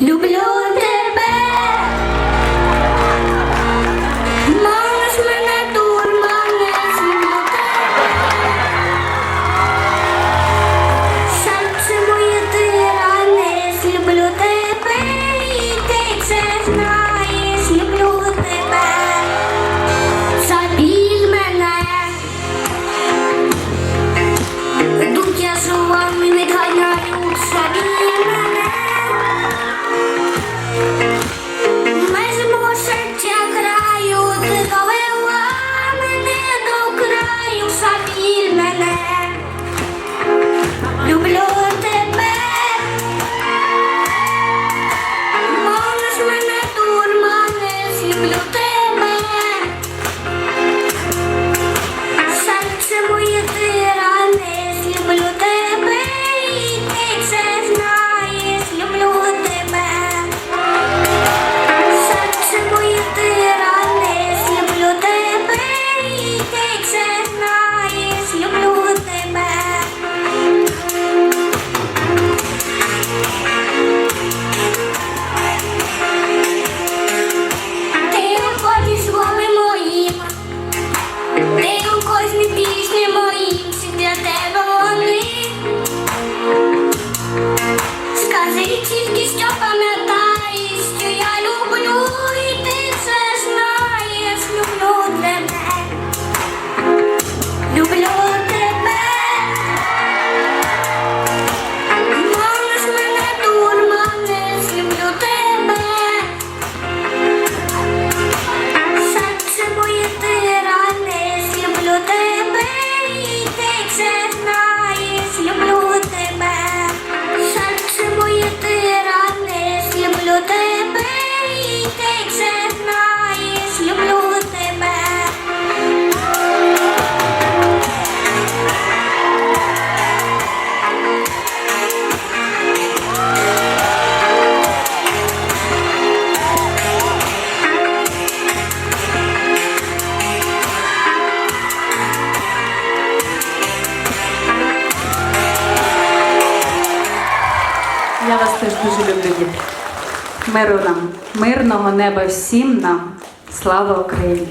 Look below. man. Ти у кожній пісні моїй Я вас теж дуже люблю, діти. Миру нам, мирного неба всім нам. Слава Україні!